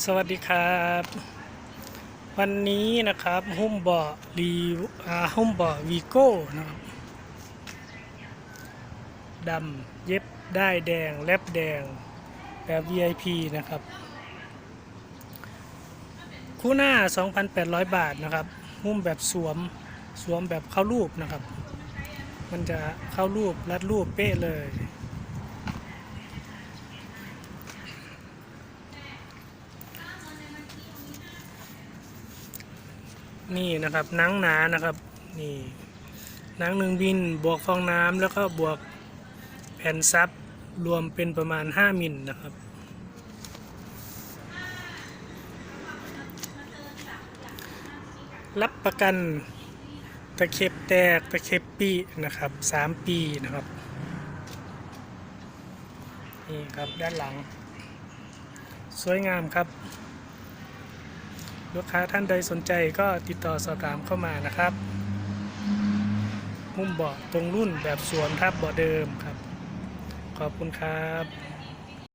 สวัสดีครับ วันนี้นะครับหุ้มเบาะรีอาหุ้มเบาะวีโก้นะครับดำเย็บได้แดงแลบแดงแบบ VIP นะครับ คู่หน้า 2,800 บาทนะครับ หุ้มแบบสวมสวมแบบเข้ารูปนะครับ มันจะเข้ารูปรัดรูปเป๊ะเลย นี่นะครับหนังหนานะครับนี่หนังหนึ่งบินบวกฟองน้ำแล้วก็บวกแผ่นซับรวมเป็นประมาณ 5มิลนะครับรับประกันตะเข็บแตกตะเข็บปีนะครับ 3 ปีนะครับ นี่ครับด้านหลัง สวยงามครับ ลูกค้าท่านใดสนใจก็ติดต่อสอบถามเข้ามานะครับ มุมเบาะตรงรุ่นแบบสวมทับเบาะเดิมครับ ขอบคุณครับ